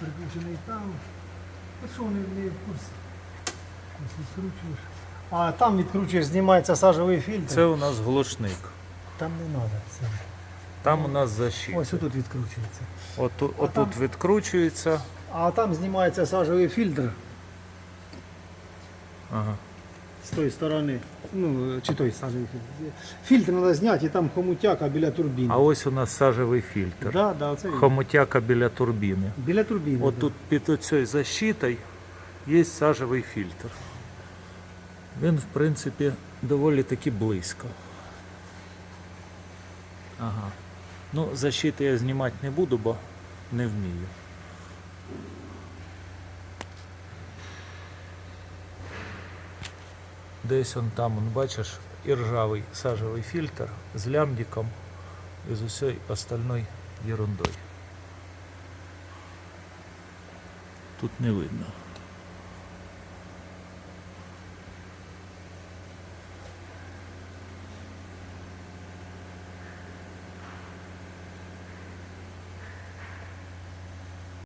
прикручений там. А що вони не в курсі? Ось відкручуєш. А там відкручуєш, знімається сажовий фільтр. Це у нас глушник. Там не треба. Це. Там у нас защита. Ось отут відкручується. Отут, А отут там- відкручується. А там знімається сажовий фільтр Ага. З тої сторони. Ну, чи той сажовий фільтр. Фільтр треба зняти, і там хомутяка біля турбіни. А ось у нас сажевий фільтр. Да, да, оце він. Хомутяка біля турбіни. Біля турбіни. От да. тут під оцею защитою є сажевий фільтр. Він, в принципі, доволі таки близько. Ага. Ну, защити я знімати не буду, бо не вмію. Десь он там, он, бачиш, і ржавий сажевий фільтр з лямдиком і з усією остальною ерундою. Тут не видно.